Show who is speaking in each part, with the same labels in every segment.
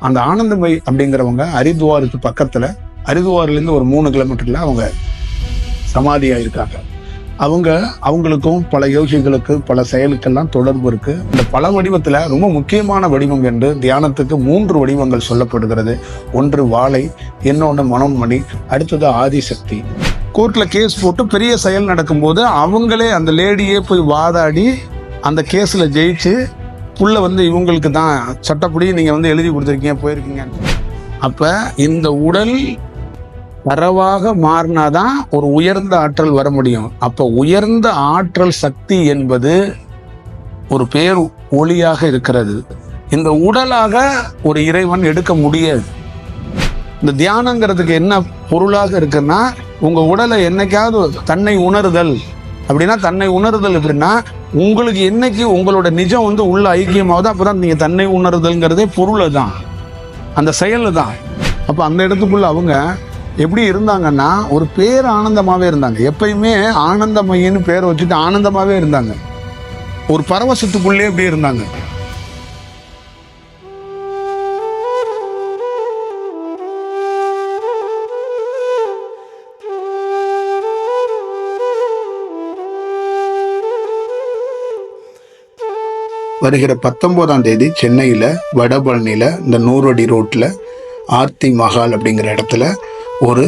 Speaker 1: அந்த ஆனந்தமை அப்படிங்கிறவங்க ஹரித்வாருக்கு பக்கத்தில் ஹரித்வார்லேருந்து ஒரு மூணு கிலோமீட்டரில் அவங்க சமாதியாக இருக்காங்க அவங்க அவங்களுக்கும் பல யோகிகளுக்கு பல செயலுக்கெல்லாம் தொடர்பு இருக்கு. இந்த பல வடிவத்தில் ரொம்ப முக்கியமான வடிவம் என்று தியானத்துக்கு மூன்று வடிவங்கள் சொல்லப்படுகிறது. ஒன்று வாழை இன்னொன்று மனோன்மணி அடுத்தது ஆதிசக்தி. கோர்ட்டில் கேஸ் போட்டு பெரிய செயல் நடக்கும்போது அவங்களே அந்த லேடியே போய் வாதாடி அந்த கேஸில் ஜெயிச்சு புள்ள வந்து இவங்களுக்கு தான். சட்டப்படி நீங்க வந்து எழுதி கொடுத்துருக்கீங்க போயிருக்கீங்க. அப்ப இந்த உடல் தரவாக மாறினாதான் ஒரு உயர்ந்த ஆற்றல் வர முடியும். அப்ப உயர்ந்த ஆற்றல் சக்தி என்பது ஒரு பேர் ஒளியாக இருக்கிறது. இந்த உடலாக ஒரு இறைவன் எடுக்க முடியாது. இந்த தியானங்கிறதுக்கு என்ன பொருளாக இருக்குன்னா உங்க உடலை என்னைக்காவது தன்னை உணருதல். அப்படின்னா தன்னை உணருதல் எப்படின்னா உங்களுக்கு என்னைக்கு உங்களோட நிஜம் வந்து உள்ள ஐக்கியமாகுதோ அப்பதான் நீங்க தன்னை உணருதல்ங்கிறதே பொருள் தான் அந்த செயல் தான் அப்ப அந்த இடத்துக்குள்ள அவங்க எப்படி இருந்தாங்கன்னா ஒரு பேர் ஆனந்தமாவே இருந்தாங்க. எப்பயுமே ஆனந்தமையன்னு பேரை வச்சுட்டு ஆனந்தமாவே இருந்தாங்க. ஒரு பரவசத்துக்குள்ளே எப்படி இருந்தாங்க. வருகிற பத்தொம்போதாம் தேதி சென்னையில் வடபழனியில் இந்த நூறடி ரோட்டில் ஆர்த்தி மஹால் அப்படிங்கிற இடத்துல ஒரு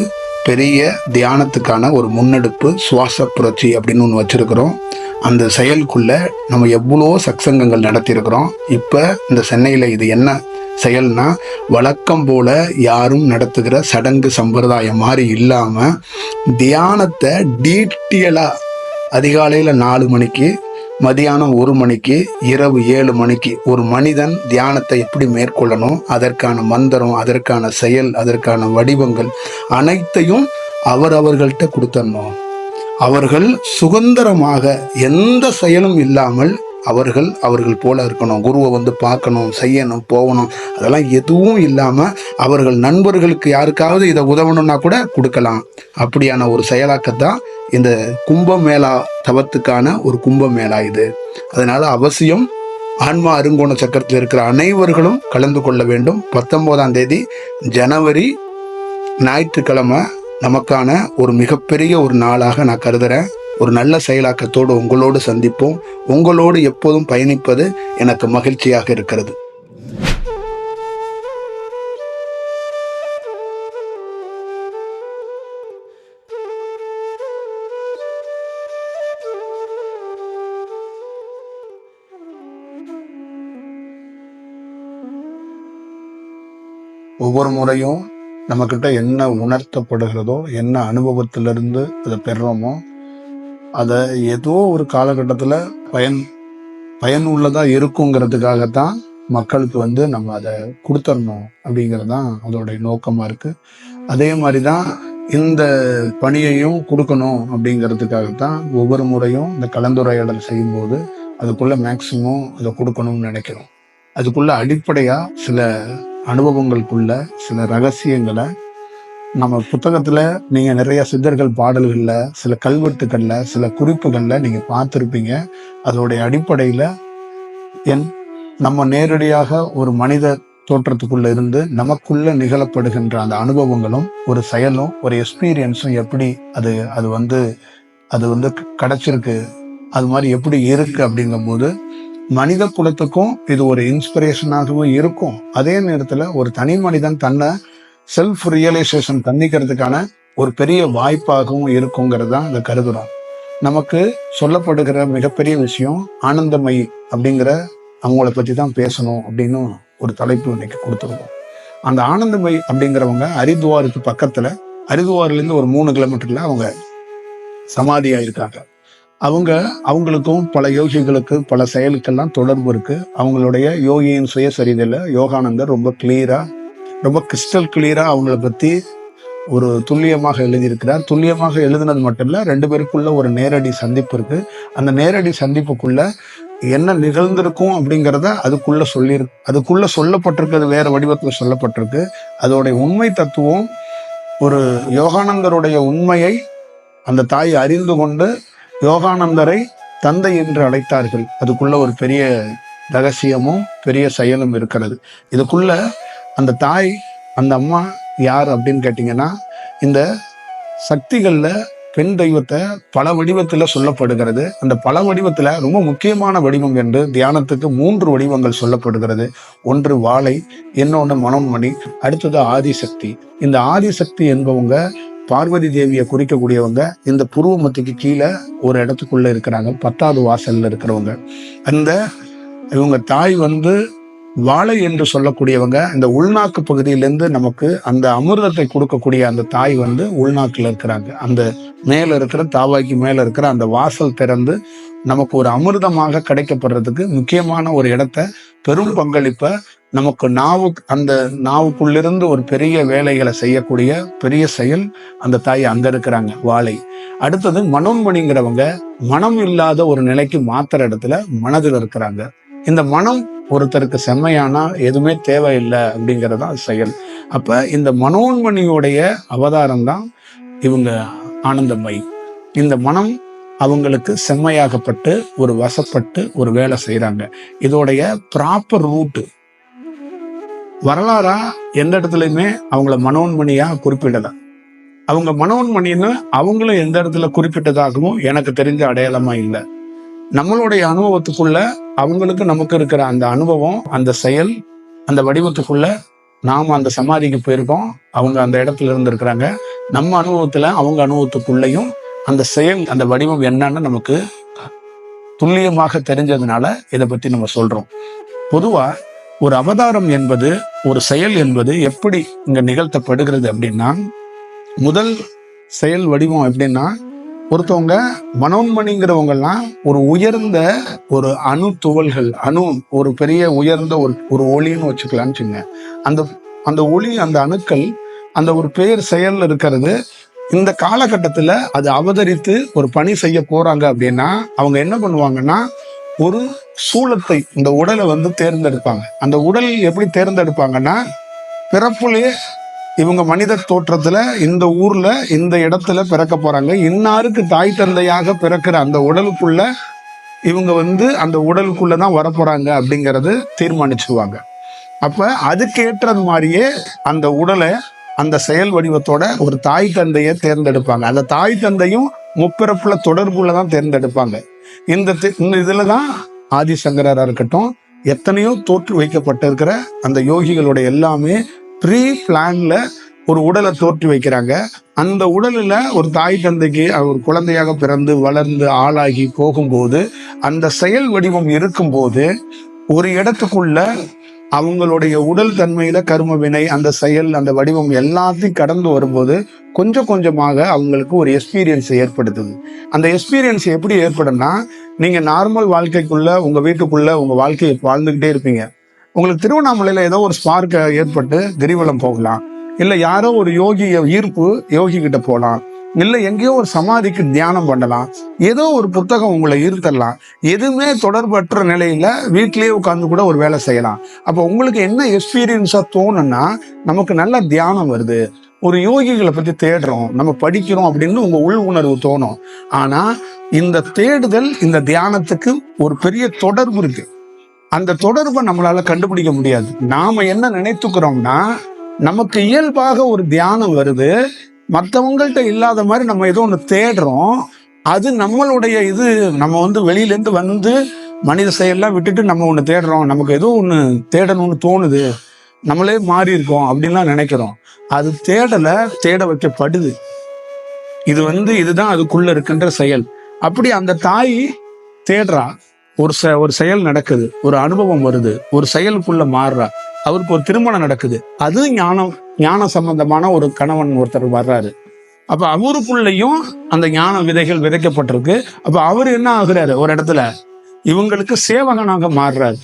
Speaker 1: பெரிய தியானத்துக்கான ஒரு முன்னெடுப்பு சுவாச புரட்சி அப்படின்னு ஒன்று வச்சுருக்குறோம். அந்த செயலுக்குள்ள நம்ம எவ்வளோ சக்சங்கங்கள் நடத்தியிருக்கிறோம். இப்போ இந்த சென்னையில் இது என்ன செயல்னா வழக்கம் போல் யாரும் நடத்துகிற சடங்கு சம்பிரதாயம் மாதிரி இல்லாமல் தியானத்தை டீட்டெயிலாக அதிகாலையில் நாலு மணிக்கு மதியானம் ஒரு மணிக்கு இரவு ஏழு மணிக்கு ஒரு மனிதன் தியானத்தை எப்படி மேற்கொள்ளணும்? அதற்கான மந்திரம் அதற்கான செயல் அதற்கான வடிவங்கள் அனைத்தையும் அவர் அவர்கள்ட்ட கொடுத்துடணும் அவர்கள் சுதந்திரமாக எந்த செயலும் இல்லாமல் அவர்கள் அவர்கள் போல இருக்கணும். குருவை வந்து பார்க்கணும் செய்யணும் போகணும். அதெல்லாம் எதுவும் இல்லாமல் அவர்கள் நண்பர்களுக்கு யாருக்காவது இதை உதவணும்னா கூட கொடுக்கலாம். அப்படியான ஒரு செயலாக்கத்தான் இந்த கும்பமேளா தவத்துக்கான ஒரு கும்பமேளா இது. அதனால அவசியம் ஆன்மா அருங்கோண சக்கரத்தில் இருக்கிற அனைவர்களும் கலந்து கொள்ள வேண்டும். பத்தொன்பதாம் தேதி ஜனவரி ஞாயிற்றுக்கிழமை நமக்கான ஒரு மிகப்பெரிய ஒரு நாளாக நான் கருதுறேன். ஒரு நல்ல செயலாக்கத்தோடு உங்களோடு சந்திப்போம். உங்களோடு எப்போதும் பயணிப்பது எனக்கு மகிழ்ச்சியாக இருக்கிறது. ஒவ்வொரு முறையும் நம்மக்கிட்ட என்ன உணர்த்தப்படுகிறதோ என்ன அனுபவத்திலிருந்து அதை பெறுறோமோ அதை ஏதோ ஒரு காலகட்டத்தில் பயன் பயனுள்ளதாக இருக்குங்கிறதுக்காகத்தான் மக்களுக்கு வந்து நம்ம அதை கொடுத்துடணும் அப்படிங்கிறது தான் அதோடைய நோக்கமாக இருக்குது அதே மாதிரி தான் இந்த பணியையும் கொடுக்கணும் அப்படிங்கிறதுக்காகத்தான் ஒவ்வொரு முறையும் இந்த கலந்துரையாடல் செய்யும்போது அதுக்குள்ளே மேக்சிமம் அதை கொடுக்கணும்னு நினைக்கிறோம். அதுக்குள்ள அடிப்படையாக சில அனுபவங்களுக்குள்ள சில ரகசியங்களை நம்ம புத்தகத்துல நீங்க நிறைய சித்தர்கள் பாடல்கள்ல சில கல்வெட்டுகள்ல சில குறிப்புகள்ல நீங்க பார்த்துருப்பீங்க. அதோடைய அடிப்படையில என் நம்ம நேரடியாக ஒரு மனித தோற்றத்துக்குள்ள இருந்து நமக்குள்ள நிகழப்படுகின்ற அந்த அனுபவங்களும் ஒரு செயலும் ஒரு எக்ஸ்பீரியன்ஸும் எப்படி அது அது வந்து அது வந்து கிடைச்சிருக்கு அது மாதிரி எப்படி இருக்கு அப்படிங்கும்போது மனித குலத்துக்கும் இது ஒரு இன்ஸ்பிரேஷனாகவும் இருக்கும். அதே நேரத்தில் ஒரு தனி மனிதன் தன்னை செல்ஃப் ரியலைசேஷன் தந்திக்கிறதுக்கான ஒரு பெரிய வாய்ப்பாகவும் இருக்குங்கிறது தான் இதை கருதுறோம். நமக்கு சொல்லப்படுகிற மிகப்பெரிய விஷயம் ஆனந்தமயி அப்படிங்கிற அவங்கள பற்றி தான் பேசணும் அப்படின்னு ஒரு தலைப்பு இன்னைக்கு கொடுத்துருக்கோம். அந்த ஆனந்தமய் அப்படிங்கிறவங்க ஹரித்வாருக்கு பக்கத்தில் ஹரித்வார்லேருந்து ஒரு மூணு கிலோமீட்டரில் அவங்க சமாதியாக இருக்காங்க அவங்க அவங்களுக்கும் பல யோகிகளுக்கு பல செயலுக்கெல்லாம் தொடர்பு இருக்கு. அவங்களுடைய யோகியின் சுயசரிதையில் யோகானந்தர் ரொம்ப கிளியரா ரொம்ப கிறிஸ்டல் கிளியரா அவங்கள பத்தி ஒரு துல்லியமாக எழுதியிருக்கிறார். துல்லியமாக எழுதினது மட்டும் இல்லை ரெண்டு பேருக்குள்ள ஒரு நேரடி சந்திப்பு இருக்கு. அந்த நேரடி சந்திப்புக்குள்ள என்ன நிகழ்ந்திருக்கும் அப்படிங்கிறத அதுக்குள்ள சொல்லியிரு அதுக்குள்ள சொல்லப்பட்டிருக்கிறது வேற வடிவத்தில் சொல்லப்பட்டிருக்கு. அதோடைய உண்மை தத்துவம் ஒரு யோகானந்தருடைய உண்மையை அந்த தாய் அறிந்து கொண்டு யோகானந்தரை தந்தை என்று அழைத்தார்கள். அதுக்குள்ள ஒரு பெரிய ரகசியமும் பெரிய செயலும் இருக்கிறது. இதுக்குள்ள அந்த தாய் அந்த அம்மா யார் அப்படின்னு கேட்டிங்கன்னா இந்த சக்திகளில் பெண் தெய்வத்தை பல வடிவத்தில் சொல்லப்படுகிறது. அந்த பல வடிவத்தில் ரொம்ப முக்கியமான வடிவம் என்று தியானத்துக்கு மூன்று வடிவங்கள் சொல்லப்படுகிறது. ஒன்று வாழை இன்னொன்று மனோன்மணி அடுத்தது ஆதிசக்தி. இந்த ஆதிசக்தி என்பவங்க பார்வதி தேவியை குறிக்கக்கூடியவங்க இந்த புருவ மத்திக்கு கீழே ஒரு இடத்துக்குள்ள இருக்கிறாங்க பத்தாவது வாசல்ல இருக்கிறவங்க. அந்த இவங்க தாய் வந்து வாழை என்று சொல்லக்கூடியவங்க இந்த உள்நாக்கு பகுதியிலேருந்து நமக்கு அந்த அமிர்தத்தை கொடுக்கக்கூடிய அந்த தாய் வந்து உள்நாக்கில் இருக்கிறாங்க. அந்த மேல இருக்கிற தாவாய்க்கு மேல இருக்கிற அந்த வாசல் திறந்து நமக்கு ஒரு அமிர்தமாக கிடைக்கப்படுறதுக்கு முக்கியமான ஒரு இடத்த பெரும் பங்களிப்பை நமக்கு நாவு அந்த நாவுக்குள்ளிருந்து ஒரு பெரிய வேலைகளை செய்யக்கூடிய பெரிய செயல் அந்த தாய் அங்க இருக்கிறாங்க வாழை. அடுத்தது மனோன்மணிங்கிறவங்க மனம் இல்லாத ஒரு நிலைக்கு மாத்திர இடத்துல மனதில் இருக்கிறாங்க. இந்த மனம் ஒருத்தருக்கு செம்மையானா எதுவுமே தேவையில்லை அப்படிங்கிறது தான் செயல். அப்ப இந்த மனோன்மணியுடைய அவதாரம் தான் இவங்க ஆனந்தமய். இந்த மனம் அவங்களுக்கு செம்மையாகப்பட்டு ஒரு வசப்பட்டு ஒரு வேலை செய்கிறாங்க இதோடைய ப்ராப்பர் ரூட்டு வரலாறா எந்த இடத்துலையுமே அவங்கள மனோன்மணியா குறிப்பிடல. அவங்க மனோன்மணின்னு அவங்களும் எந்த இடத்துல குறிப்பிட்டதாகவும் எனக்கு தெரிஞ்ச அடையாளமா இல்லை. நம்மளுடைய அனுபவத்துக்குள்ள அவங்களுக்கு நமக்கு இருக்கிற அந்த அனுபவம் அந்த செயல் அந்த வடிவத்துக்குள்ள நாம அந்த சமாதிக்கு போயிருக்கோம். அவங்க அந்த இடத்துல இருந்திருக்கிறாங்க. நம்ம அனுபவத்துல அவங்க அனுபவத்துக்குள்ளேயும் அந்த செயல் அந்த வடிவம் என்னன்னு நமக்கு துல்லியமாக தெரிஞ்சதுனால இதை பத்தி நம்ம சொல்றோம். பொதுவா ஒரு அவதாரம் என்பது ஒரு செயல் என்பது எப்படி இங்க நிகழ்த்தப்படுகிறது அப்படின்னா முதல் செயல் வடிவம் எப்படின்னா ஒருத்தவங்க மனோன்மணிங்கிறவங்கெல்லாம் ஒரு உயர்ந்த ஒரு அணு துவல்கள் அணு ஒரு பெரிய உயர்ந்த ஒரு ஒரு ஒளின்னு வச்சுக்கலான்னு அந்த அந்த ஒளி அந்த அணுக்கள் அந்த ஒரு பெயர் செயல் இருக்கிறது இந்த காலகட்டத்தில் அது அவதரித்து ஒரு பணி செய்ய போகிறாங்க அப்படின்னா அவங்க என்ன பண்ணுவாங்கன்னா ஒரு சூலத்தை இந்த உடலை வந்து தேர்ந்தெடுப்பாங்க. அந்த உடல் எப்படி தேர்ந்தெடுப்பாங்கன்னா பிறப்புலேயே இவங்க மனித தோற்றத்துல இந்த ஊர்ல இந்த இடத்துல பிறக்க போறாங்க. இன்னாருக்கு தாய் தந்தையாக பிறக்கிற அந்த உடலுக்குள்ள இவங்க வந்து அந்த உடலுக்குள்ளே தான் வரப்போறாங்க அப்படிங்கறது தீர்மானிச்சுவாங்க அப்ப அதுக்கேற்றது மாதிரியே அந்த உடலை அந்த செயல் வடிவத்தோட ஒரு தாய் தந்தையை தேர்ந்தெடுப்பாங்க. அந்த தாய் தந்தையும் முப்பிறப்புல தொடர்புல தான் தேர்ந்தெடுப்பாங்க. இந்த இந்த இதுல தான் ஆதிசங்கரா இருக்கட்டும் எத்தனையோ தோற்று வைக்கப்பட்டிருக்கிற அந்த யோகிகளுடைய எல்லாமே ப்ரீ பிளான்ல ஒரு உடலை தோற்றி வைக்கிறாங்க. அந்த உடலில் ஒரு தாய் தந்தைக்கு ஒரு குழந்தையாக பிறந்து வளர்ந்து ஆளாகி போகும்போது அந்த செயல் வடிவம் இருக்கும்போது ஒரு இடத்துக்குள்ள அவங்களுடைய உடல் தன்மையில கரும வினை அந்த செயல் அந்த வடிவம் எல்லாத்தையும் கடந்து வரும்போது கொஞ்சம் கொஞ்சமாக அவங்களுக்கு ஒரு எக்ஸ்பீரியன்ஸ் ஏற்படுத்துது. அந்த எக்ஸ்பீரியன்ஸ் எப்படி ஏற்படும்னா நீங்க நார்மல் வாழ்க்கைக்குள்ள உங்க வீட்டுக்குள்ள உங்க வாழ்க்கையை வாழ்ந்துகிட்டே இருப்பீங்க. உங்களுக்கு திருவண்ணாமலையில ஏதோ ஒரு ஸ்பார்க்கை ஏற்பட்டு கிரிவலம் போகலாம். இல்லை யாரோ ஒரு யோகிய ஈர்ப்பு யோகி கிட்ட போகலாம் இல்லை எங்கேயோ ஒரு சமாதிக்கு தியானம் பண்ணலாம். ஏதோ ஒரு புத்தகம் உங்களை ஈர்த்தரலாம். எதுவுமே தொடர்பற்ற நிலையில் வீட்டிலேயே உட்காந்து கூட ஒரு வேலை செய்யலாம். அப்போ உங்களுக்கு என்ன எக்ஸ்பீரியன்ஸாக தோணுன்னா நமக்கு நல்ல தியானம் வருது. ஒரு யோகிகளை பற்றி தேடுறோம். நம்ம படிக்கிறோம் அப்படின்னு உங்கள் உள் உணர்வு தோணும். ஆனால் இந்த தேடுதல் இந்த தியானத்துக்கு ஒரு பெரிய தொடர்பு இருக்கு. அந்த தொடர்பை நம்மளால கண்டுபிடிக்க முடியாது. நாம என்ன நினைத்துக்கிறோம்னா நமக்கு இயல்பாக ஒரு தியானம் வருது. மற்றவங்கள்ட்ட இல்லாத மாதிரி நம்ம ஏதோ ஒன்று தேடுறோம். அது நம்மளுடைய இது நம்ம வந்து வெளியிலேருந்து வந்து மனித செயல்லாம் விட்டுட்டு நம்ம ஒன்று தேடுறோம். நமக்கு ஏதோ ஒன்று தேடணும்னு தோணுது. நம்மளே மாறி இருக்கோம் அப்படின்லாம் நினைக்கிறோம். அது தேடலை தேட வைக்கப்படுது. இது வந்து இதுதான் அதுக்குள்ள இருக்கின்ற செயல். அப்படி அந்த தாய் தேடுறா. ஒரு செ ஒரு செயல் நடக்குது. ஒரு அனுபவம் வருது. ஒரு செயலுக்குள்ள மாறுறா. அவருக்கு ஒரு திருமணம் நடக்குது. அது ஞானம் ஞான சம்பந்தமான ஒரு கணவன் ஒருத்தர் வர்றாரு. அப்ப அவருக்குள்ளேயும் அந்த ஞான விதைகள் விதைக்கப்பட்டிருக்கு. அப்ப அவர் என்ன ஆகுறாரு? ஒரு இடத்துல இவங்களுக்கு சேவகனாக மாறுறாரு.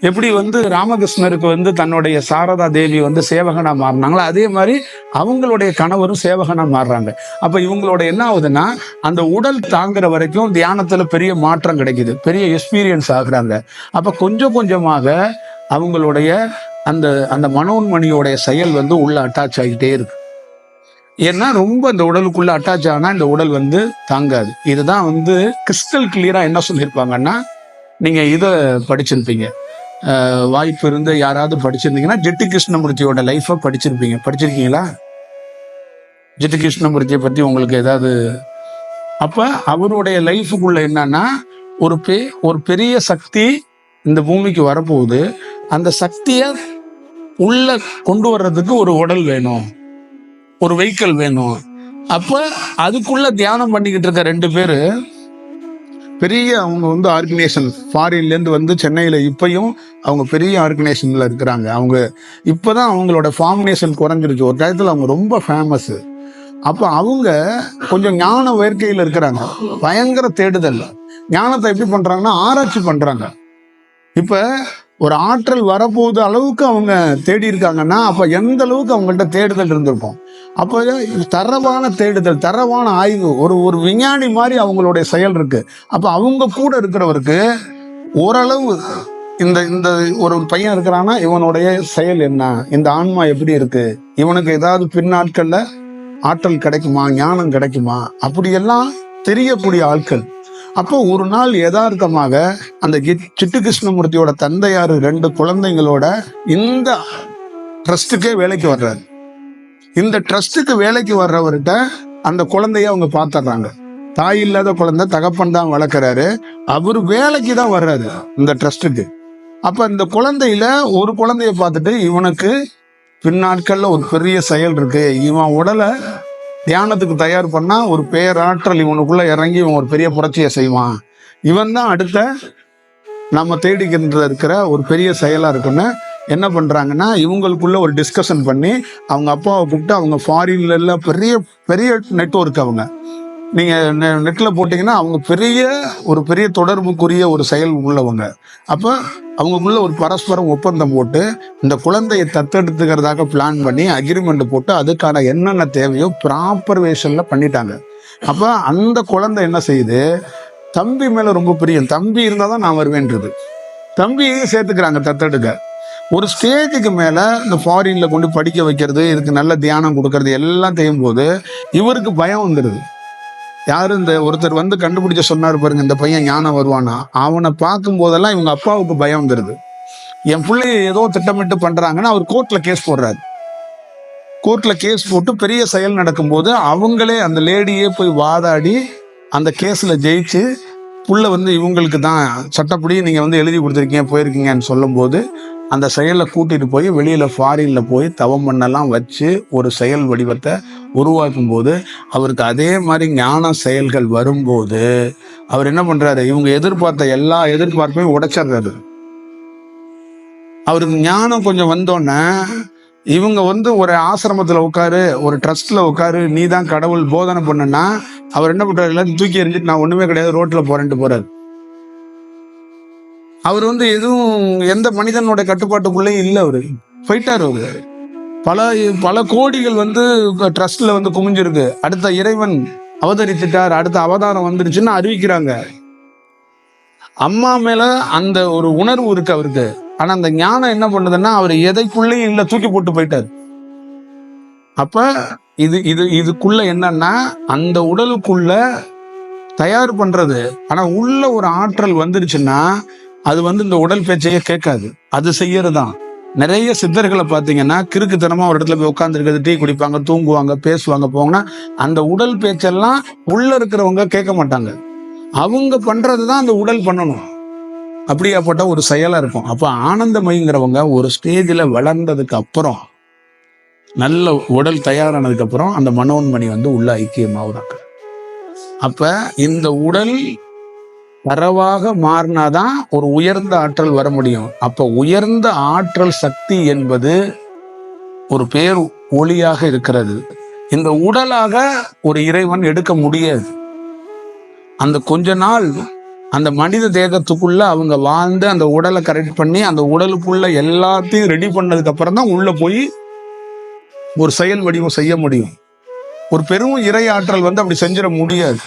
Speaker 1: எப்படி வந்து ராமகிருஷ்ணருக்கு வந்து தன்னுடைய சாரதா தேவி வந்து சேவகனா மாறினாங்களோ அதே மாதிரி அவங்களுடைய கணவரும் சேவகனா மாறுறாங்க. அப்ப இவங்களோட என்ன ஆகுதுன்னா அந்த உடல் தாங்குற வரைக்கும் தியானத்துல பெரிய மாற்றம் கிடைக்குது. பெரிய எக்ஸ்பீரியன்ஸ் ஆகுறாங்க. அப்ப கொஞ்சம் கொஞ்சமாக அவங்களுடைய அந்த அந்த மனோன்மணியோடைய செயல் வந்து உள்ள அட்டாச் ஆகிட்டே இருக்கு. ஏன்னா ரொம்ப இந்த உடலுக்குள்ள அட்டாச் ஆனா இந்த உடல் வந்து தாங்காது. இதுதான் வந்து கிறிஸ்டல் கிளியரா என்ன சொல்லியிருப்பாங்கன்னா நீங்க இதை படிச்சிருப்பீங்க. வாய்ப்பு இருந்து யாராவது படிச்சிருந்தீங்கன்னா ஜெட்டு கிருஷ்ணமூர்த்தியோட லைஃப்பை படிச்சிருப்பீங்க. படிச்சிருக்கீங்களா? ஜெட்டு கிருஷ்ணமூர்த்தியை பத்தி உங்களுக்கு ஏதாவது? அப்ப அவருடைய லைஃபுக்குள்ள என்னன்னா ஒரு பெ ஒரு பெரிய சக்தி இந்த பூமிக்கு வரப்போகுது. அந்த சக்தியை உள்ள கொண்டு வர்றதுக்கு ஒரு உடல் வேணும். ஒரு வெஹிக்கிள் வேணும். அப்ப அதுக்குள்ள தியானம் பண்ணிக்கிட்டு இருக்க ரெண்டு பேரு பெரிய அவங்க வந்து ஆர்கனைசேஷன் ஃபாரின்ல இருந்து வந்து சென்னையில இப்பயும் அவங்க பெரிய ஆர்கனைசேஷன்ல இருக்கிறாங்க. அவங்க இப்பதான் அவங்களோட ஃபார்மினேஷன் குறைஞ்சிருச்சு. ஒரு டயத்துல அவங்க ரொம்ப ஃபேமஸ் அப்ப அவங்க கொஞ்சம் ஞான வேர்க்கையில இருக்கிறாங்க. பயங்கர தேடுதல். ஞானத்தை எப்படி பண்றாங்கன்னா ஆராய்ச்சி பண்றாங்க. இப்போ ஒரு ஆற்றல் வரப்போகுது அளவுக்கு அவங்க தேடி இருக்காங்கன்னா அப்போ எந்த அளவுக்கு அவங்கள்ட்ட தேடுதல் இருந்திருப்போம் அப்போ தரவான தேடுதல் தரவான ஆய்வு ஒரு ஒரு விஞ்ஞானி மாதிரி அவங்களுடைய செயல் இருக்குது அப்போ அவங்க கூட இருக்கிறவருக்கு ஓரளவு இந்த இந்த ஒரு பையன் இருக்கிறான்னா இவனுடைய செயல் என்ன? இந்த ஆன்மா எப்படி இருக்கு? இவனுக்கு ஏதாவது பின்னாட்களில் ஆற்றல் கிடைக்குமா? ஞானம் கிடைக்குமா? அப்படியெல்லாம் தெரியக்கூடிய ஆட்கள். அப்போ ஒரு நாள் யதார்த்தமாக அந்த சிட்டு கிருஷ்ணமூர்த்தியோட தந்தையார் ரெண்டு குழந்தைங்களோட இந்த ட்ரஸ்ட்டுக்கே வேலைக்கு வர்றாரு. இந்த ட்ரஸ்ட்டுக்கு வேலைக்கு வர்றவர்கிட்ட அந்த குழந்தைய அவங்க பார்த்துடுறாங்க தாய் இல்லாத குழந்தை தகப்பன் தான் வளர்க்குறாரு. அவர் வேலைக்கு தான் வர்றாரு இந்த ட்ரஸ்ட்டுக்கு அப்போ இந்த குழந்தையில ஒரு குழந்தைய பார்த்துட்டு இவனுக்கு பின்னாட்களில் ஒரு பெரிய செயல் இருக்கு. இவன் உடலை தியானத்துக்கு தயார் பண்ணா ஒரு பேராற்றல் இவனுக்குள்ள இறங்கி இவன் ஒரு பெரிய புரட்சியை செய்வான். இவன் தான் அடுத்த நம்ம தேடிக்கின்ற இருக்கிற ஒரு பெரிய செயலா இருக்குன்னு என்ன பண்ணுறாங்கன்னா இவங்களுக்குள்ள ஒரு டிஸ்கஷன் பண்ணி அவங்க அப்பாவை கூப்பிட்டு அவங்க ஃபாரின்ல எல்லாம் பெரிய பெரிய நெட்ஒர்க் அவங்க. நீங்கள் நெ- போட்டிங்கன்னா அவங்க பெரிய ஒரு பெரிய தொடர்புக்குரிய ஒரு செயல் உள்ளவங்க. அப்போ அவங்களுக்குள்ள ஒரு பரஸ்பரம் ஒப்பந்தம் போட்டு இந்த குழந்தையை தத்தெடுத்துக்கிறதாக பிளான் பண்ணி அக்ரிமெண்ட் போட்டு அதுக்கான என்னென்ன தேவையோ ப்ராப்பர் வேஷன்ல பண்ணிட்டாங்க. அப்போ அந்த குழந்தை என்ன செய்யுது? தம்பி மேலே ரொம்ப பிரியம். தம்பி இருந்தால் தான் நான் வருவேன்றது. தம்பியையும் சேர்த்துக்கிறாங்க தத்தெடுக்க. ஒரு ஸ்டேஜுக்கு மேலே இந்த ஃபாரினில் கொண்டு படிக்க வைக்கிறது இதுக்கு நல்ல தியானம் கொடுக்கறது எல்லாம் செய்யும் போது இவருக்கு பயம் வந்துடுது யாரு இந்த ஒருத்தர் வந்து கண்டுபிடிச்ச சொன்னார் பாருங்க இந்த பையன் ஞானம் வருவானா அவனை பார்க்கும் போதெல்லாம் இவங்க அப்பாவுக்கு பயம் வந்துடுது என் பிள்ளைய ஏதோ திட்டமிட்டு பண்றாங்கன்னா அவர் கோர்ட்ல கேஸ் போடுறாரு. கோர்ட்ல கேஸ் போட்டு பெரிய செயல் நடக்கும்போது அவங்களே அந்த லேடியே போய் வாதாடி அந்த கேஸ்ல ஜெயிச்சு புள்ள வந்து இவங்களுக்கு தான் சட்டப்படி நீங்க வந்து எழுதி கொடுத்துருக்கீங்க போயிருக்கீங்கன்னு சொல்லும்போது அந்த செயலை கூட்டிகிட்டு போய் வெளியில் ஃபாரினில் போய் தவம் பண்ணலாம் வச்சு ஒரு செயல் வடிவத்தை உருவாக்கும் போது அவருக்கு அதே மாதிரி ஞான செயல்கள் வரும்போது அவர் என்ன பண்ணுறாரு இவங்க எதிர்பார்த்த எல்லா எதிர்பார்ப்பையும் உடைச்சிடுறாரு. அவருக்கு ஞானம் கொஞ்சம் வந்தோன்னே இவங்க வந்து ஒரு ஆசிரமத்தில் உட்காரு ஒரு ட்ரஸ்ட்டில் உட்காரு நீ தான் கடவுள் போதனை பண்ணுன்னா அவர் என்ன பண்ணுறாரு எல்லாத்தையும் தூக்கி எறிஞ்சிட்டு நான் ஒன்றுமே கிடையாது ரோட்டில் போறேன்ட்டு போகிறாரு அவர் வந்து எதுவும் எந்த மனிதனோட கட்டுப்பாட்டுக்குள்ளேயும் இல்லை அவர். ஃபைட்டார் அவரு. பல பல கோடிகள் வந்து ட்ரஸ்ட்ல வந்து குமிஞ்சிருக்கு. அடுத்த இறைவன் அவதரித்துட்டார் அடுத்த அவதாரம் வந்துருச்சுன்னு அறிவிக்கிறாங்க. அம்மா மேல அந்த ஒரு உணர்வு இருக்கு அவருக்கு. ஆனா அந்த ஞானம் என்ன பண்ணுதுன்னா அவர் எதைக்குள்ளேயும் இல்லை தூக்கி போட்டு போயிட்டார். அப்ப இது இது இதுக்குள்ள என்னன்னா அந்த உடலுக்குள்ள தயார் பண்றது. ஆனா உள்ள ஒரு ஆற்றல் வந்துருச்சுன்னா அது வந்து இந்த உடல் பேச்சையே கேட்காது. அது செய்யறதுதான். நிறைய சித்தர்களை பார்த்தீங்கன்னா கிறுக்குத்தனமா ஒரு இடத்துல போய் உட்காந்துருக்கிறது டீ குடிப்பாங்க தூங்குவாங்க பேசுவாங்க போங்கன்னா அந்த உடல் பேச்செல்லாம் உள்ள இருக்கிறவங்க கேட்க மாட்டாங்க. அவங்க பண்றதுதான் அந்த உடல் பண்ணணும். அப்படியாப்பட்ட ஒரு செயலா இருக்கும். அப்ப ஆனந்தமயங்கிறவங்க ஒரு ஸ்டேஜில் வளர்ந்ததுக்கு அப்புறம் நல்ல உடல் தயாரானதுக்கு அப்புறம் அந்த மனோன்மணி வந்து உள்ள ஐக்கியமாகுறாங்க அப்ப இந்த உடல் தரவாக மாறினாதான் ஒரு உயர்ந்த ஆற்றல் வர முடியும். அப்ப உயர்ந்த ஆற்றல் சக்தி என்பது ஒரு பேர் ஒளியாக இருக்கிறது. இந்த உடலாக ஒரு இறைவன் எடுக்க முடியாது. அந்த கொஞ்ச நாள் அந்த மனித தேகத்துக்குள்ள அவங்க வாழ்ந்து அந்த உடலை கரெக்ட் பண்ணி அந்த உடலுக்குள்ள எல்லாத்தையும் ரெடி பண்ணதுக்கு அப்புறம் தான் உள்ள போய் ஒரு செயல் வடிவம் செய்ய முடியும். ஒரு பெரும் இறை ஆற்றல் வந்து அப்படி செஞ்சிட முடியாது.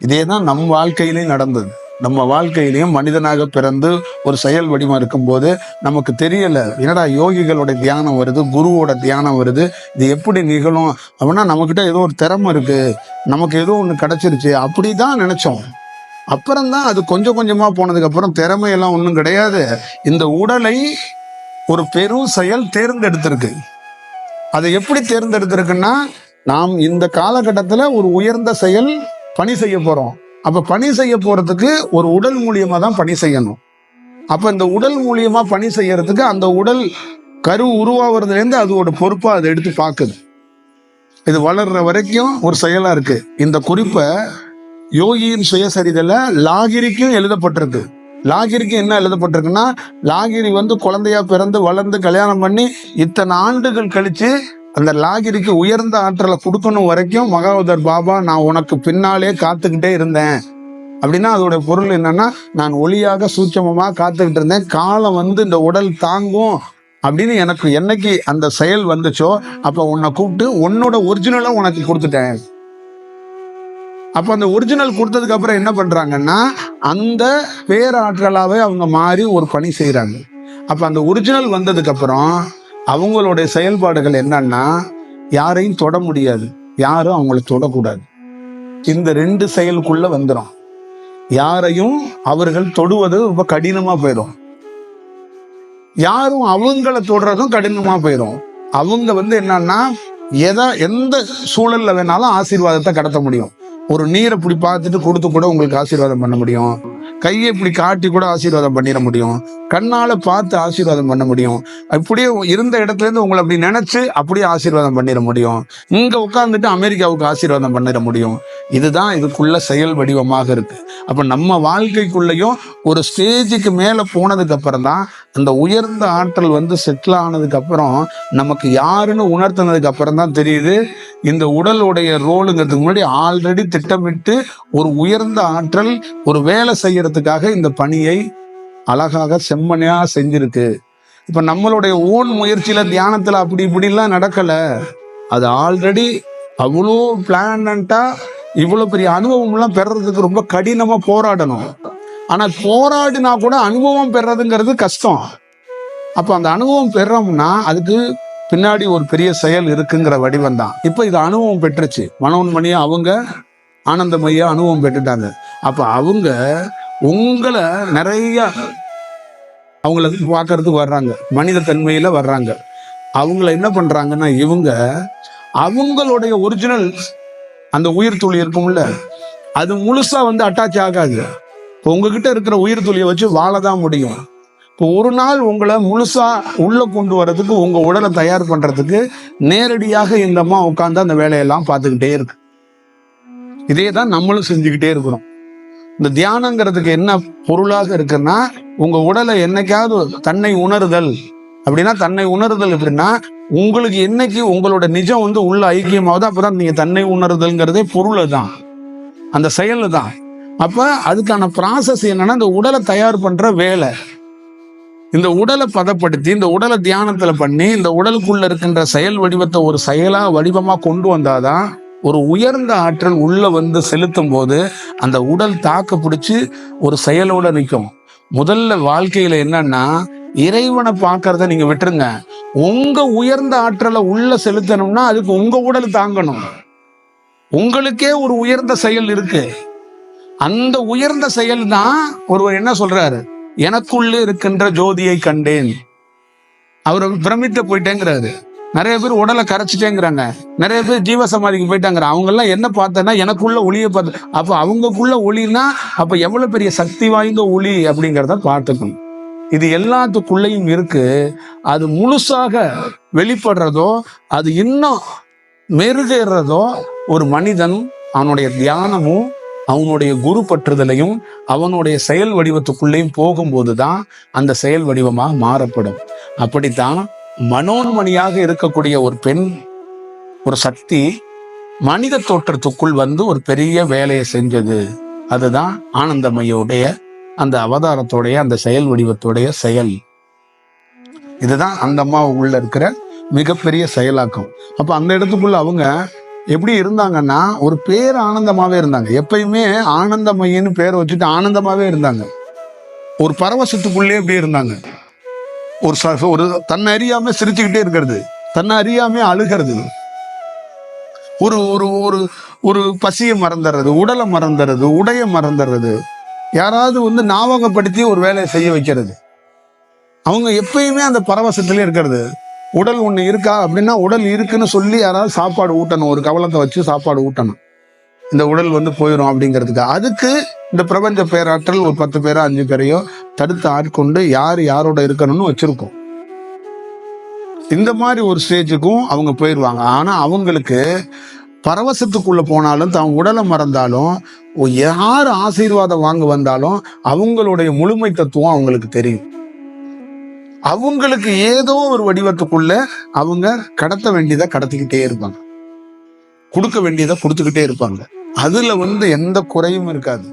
Speaker 1: இதே தான் நம் வாழ்க்கையிலையும் நடந்தது. நம்ம வாழ்க்கையிலையும் மனிதனாக பிறந்து ஒரு செயல் வடிவம் இருக்கும்போது நமக்கு தெரியல என்னடா யோகிகளோட தியானம் வருது குருவோட தியானம் வருது இது எப்படி நிகழும்? அப்படின்னா நம்மக்கிட்ட ஏதோ ஒரு திறமை இருக்கு நமக்கு ஏதோ ஒன்று கிடைச்சிருச்சு அப்படி தான் நினைச்சோம். அப்புறம்தான் அது கொஞ்சம் கொஞ்சமாக போனதுக்கப்புறம் திறமையெல்லாம் ஒன்றும் கிடையாது. இந்த உடலை ஒரு பெரும் செயல் தேர்ந்தெடுத்திருக்கு. அதை எப்படி தேர்ந்தெடுத்திருக்குன்னா நாம் இந்த காலகட்டத்தில் ஒரு உயர்ந்த செயல் பணி செய்ய போறோம். அப்ப பணி செய்ய போறதுக்கு ஒரு உடல் மூலியமா தான் பணி செய்யணும். அப்ப இந்த உடல் மூலியமா பணி செய்யறதுக்கு அந்த உடல் கரு உருவாகிறதுலேருந்து அதோட பொறுப்பாக அதை எடுத்து பார்க்குது. இது வளர்ற வரைக்கும் ஒரு செயலா இருக்கு. இந்த குறிப்பை யோகியின் சுயசரிதையில லாகிரிக்கும் எழுதப்பட்டிருக்கு. லாகிரிக்கு என்ன எழுதப்பட்டிருக்குன்னா லாகிரி வந்து குழந்தையா பிறந்து வளர்ந்து கல்யாணம் பண்ணி இத்தனை ஆண்டுகள் கழிச்சு அந்த லாகிரிக்கு உயர்ந்த ஆற்றலை கொடுக்கணும் வரைக்கும் மகாவதர் பாபா நான் உனக்கு பின்னாலே காத்துக்கிட்டே இருந்தேன். அப்படின்னா அதோட பொருள் என்னன்னா நான் ஒளியாக சூட்சமமாக காத்துக்கிட்டு இருந்தேன். காலம் வந்து இந்த உடல் தாங்கும் அப்படின்னு எனக்கு என்னைக்கு அந்த செயல் வந்துச்சோ அப்போ உன்னை கூப்பிட்டு உன்னோட ஒரிஜினலாக உனக்கு கொடுத்துட்டேன். அப்போ அந்த ஒரிஜினல் கொடுத்ததுக்கு அப்புறம் என்ன பண்ணுறாங்கன்னா அந்த பேராற்றலாகவே அவங்க மாறி ஒரு பணி செய்கிறாங்க அப்போ அந்த ஒரிஜினல் வந்ததுக்கப்புறம் அவங்களுடைய செயல்பாடுகள் என்னன்னா யாரையும் தொட முடியாது. யாரும் அவங்களை தொடக்கூடாது. இந்த ரெண்டு செயலுக்குள்ள வந்துடும் யாரையும் அவர்கள் தொடுவது ரொம்ப கடினமா போயிடும் யாரும் அவங்கள தொடுறதும் கடினமா போயிடும் அவங்க வந்து என்னன்னா எதை எந்த சூழல்ல வேணாலும் ஆசீர்வாதத்தை கடத்த முடியும். ஒரு நீரை இப்படி பார்த்துட்டு கொடுத்து கூட உங்களுக்கு ஆசீர்வாதம் பண்ண முடியும். கையை இப்படி காட்டி கூட ஆசீர்வாதம் பண்ணிட முடியும். கண்ணால பார்த்து ஆசீர்வாதம் பண்ண முடியும். அப்படியே இருந்த இடத்துல இருந்து உங்களை அப்படி நினைச்சு அப்படியே ஆசீர்வாதம் பண்ணிட முடியும். இங்க உட்காந்துட்டு அமெரிக்காவுக்கு ஆசீர்வாதம் பண்ணிட முடியும். இதுதான் இதுக்குள்ள செயல் வடிவமாக இருக்கு. அப்ப நம்ம வாழ்க்கைக்குள்ளேயும் ஒரு ஸ்டேஜுக்கு மேல போனதுக்கு அப்புறம் தான் அந்த உயர்ந்த ஆற்றல் வந்து செட்டில் ஆனதுக்கு அப்புறம் நமக்கு யாருன்னு உணர்த்தினதுக்கு அப்புறம் தான் தெரியுது. இந்த உடலுடைய ரோலுங்கிறதுக்கு முன்னாடி ஆல்ரெடி திட்டமிட்டு ஒரு உயர்ந்த ஆற்றல் ஒரு வேலை செய்யறதுக்காக இந்த பணியை அழகாக செம்மனையா செஞ்சிருக்கு. இப்ப நம்மளுடைய ஓன் முயற்சியில தியானத்துல அப்படி இப்படிலாம் நடக்கல. அது ஆல்ரெடி அவ்வளோ பிளான்டா இவ்வளவு பெரிய அனுபவம்லாம் பெறறதுக்கு ரொம்ப கடினமா போராடணும். ஆனா போராடினா கூட அனுபவம் பெறதுங்கிறது கஷ்டம். அப்ப அந்த அனுபவம் பெறோம்னா அதுக்கு பின்னாடி ஒரு பெரிய செயல் இருக்குங்கிற வடிவம் தான். இப்போ இது அனுபவம் பெற்றுச்சு. மனோன்மணியா அவங்க ஆனந்தமையா அனுபவம் பெற்றுட்டாங்க. அப்ப அவங்க உங்களை நிறைய அவங்கள பார்க்கறதுக்கு வர்றாங்க. மனித தன்மையில வர்றாங்க. அவங்கள என்ன பண்றாங்கன்னா இவங்க அவங்களுடைய ஒரிஜினல் அந்த உயிர் துளி இருக்கும்ல அது முழுசா வந்து அட்டாச் ஆகாது. இப்போ உங்ககிட்ட இருக்கிற உயிர் துளியை வச்சு வாழ தான் முடியும். இப்போ ஒரு நாள் உங்களை முழுசா உள்ள கொண்டு வர்றதுக்கு உங்க உடலை தயார் பண்றதுக்கு நேரடியாக இந்த அம்மா உட்காந்து அந்த வேலையெல்லாம் பார்த்துக்கிட்டே இருக்கு. இதே தான் நம்மளும் செஞ்சுக்கிட்டே இருக்கிறோம். இந்த தியானங்கிறதுக்கு என்ன பொருளாக இருக்குன்னா உங்க உடலை என்னைக்காவது தன்னை உணருதல். அப்படின்னா தன்னை உணருதல் எப்படின்னா உங்களுக்கு என்னைக்கு உங்களோட நிஜம் வந்து உள்ள ஐக்கியமாவது அப்பதான் நீங்க தன்னை உணருதல்ங்கிறதே பொருள் தான் அந்த செயல் தான் அப்ப அதுக்கான ப்ராசஸ் என்னன்னா இந்த உடலை தயார் பண்ற வேலை. இந்த உடலை பதப்படுத்தி இந்த உடலை தியானத்துல பண்ணி இந்த உடலுக்குள்ள இருக்கின்ற செயல் வடிவத்தை ஒரு செயலா வடிவமா கொண்டு வந்தாதான் ஒரு உயர்ந்த ஆற்றல் உள்ளே வந்து செலுத்தும் போது அந்த உடல் தாக்கு பிடிச்சி ஒரு செயலோடு நிற்கும். முதல்ல வாழ்க்கையில் என்னன்னா இறைவனை பார்க்கறத நீங்கள் விட்டுருங்க. உங்கள் உயர்ந்த ஆற்றலை உள்ளே செலுத்தணும்னா அதுக்கு உங்கள் உடல் தாங்கணும். உங்களுக்கே ஒரு உயர்ந்த செயல் இருக்கு. அந்த உயர்ந்த செயல் தான் ஒருவர் என்ன சொல்றாரு? எனக்குள்ளே இருக்கின்ற ஜோதியை கண்டேன். அவர் பிரமித்து போயிட்டேங்கிறாரு. நிறைய பேர் உடலை கரைச்சிட்டேங்கிறாங்க. நிறைய பேர் ஜீவ சமாதிக்கு போயிட்டாங்க அவங்க எல்லாம் என்ன பார்த்தேன்னா எனக்குள்ள ஒளியை பார்த்து அப்போ அவங்கக்குள்ள ஒளினா அப்ப எவ்வளவு பெரிய சக்தி வாய்ந்த ஒளி அப்படிங்கிறத பார்த்துக்கணும். இது எல்லாத்துக்குள்ளேயும் இருக்கு. அது முழுசாக வெளிப்படுறதோ அது இன்னும் மெருகேறதோ ஒரு மனிதன் அவனுடைய தியானமும் அவனுடைய குரு பற்றுதலையும் அவனுடைய செயல் வடிவத்துக்குள்ளேயும் போகும்போது தான் அந்த செயல் வடிவமாக மாறப்படும். அப்படித்தான் மனோன்மணியாக இருக்கக்கூடிய ஒரு பெண் ஒரு சக்தி மனித தோற்றத்துக்குள் வந்து ஒரு பெரிய வேலையை செஞ்சது. அதுதான் ஆனந்தமையோடைய அந்த அவதாரத்தோடைய அந்த செயல் வடிவத்தோடைய செயல். இதுதான் அந்த அம்மா உள்ள இருக்கிற மிகப்பெரிய செயலாக்கம். அப்போ அந்த இடத்துக்குள்ள அவங்க எப்படி இருந்தாங்கன்னா ஒரு பேர் ஆனந்தமாவே இருந்தாங்க. எப்பயுமே ஆனந்தமையின்னு பேர் வச்சுட்டு ஆனந்தமாவே இருந்தாங்க. ஒரு பரவசத்துக்குள்ளே எப்படி இருந்தாங்க? ஒரு ச- ஒரு தன்னை அறியாம சிரிச்சுக்கிட்டே இருக்கிறது. தன்னை அறியாம அழுகிறது. ஒரு ஒரு ஒரு ஒரு பசியை மறந்துடுறது உடலை மறந்துடுறது உடைய மறந்துடுறது. யாராவது வந்து ஞாபகப்படுத்தி ஒரு வேலையை செய்ய வைக்கிறது. அவங்க எப்பயுமே அந்த பரவசத்திலே இருக்கிறது. உடல் ஒன்று இருக்கா அப்படின்னா உடல் இருக்குன்னு சொல்லி யாராவது சாப்பாடு ஊட்டணும். ஒரு கவலத்தை வச்சு சாப்பாடு ஊட்டணும். இந்த உடல் வந்து போயிடும் அப்படிங்கிறதுக்கு. அதுக்கு இந்த பிரபஞ்ச பேராற்றல் ஒரு பத்து பேரோ அஞ்சு பேரையோ தடுத்து ஆட்கொண்டு யார் யாரோட இருக்கணும்னு வச்சிருக்கோம். இந்த மாதிரி ஒரு ஸ்டேஜுக்கும் அவங்க போயிடுவாங்க ஆனால் அவங்களுக்கு பரவசத்துக்குள்ளே போனாலும் தான் உடலை மறந்தாலும் யார் ஆசீர்வாதம் வாங்க வந்தாலும் அவங்களுடைய முழுமை தத்துவம் அவங்களுக்கு தெரியும். அவங்களுக்கு ஏதோ ஒரு வடிவத்துக்குள்ள அவங்க கடத்த வேண்டியதை கடத்திக்கிட்டே இருப்பாங்க. கொடுக்க வேண்டியதை கொடுத்துக்கிட்டே இருப்பாங்க. அதுல வந்து எந்த குறையும் இருக்காது.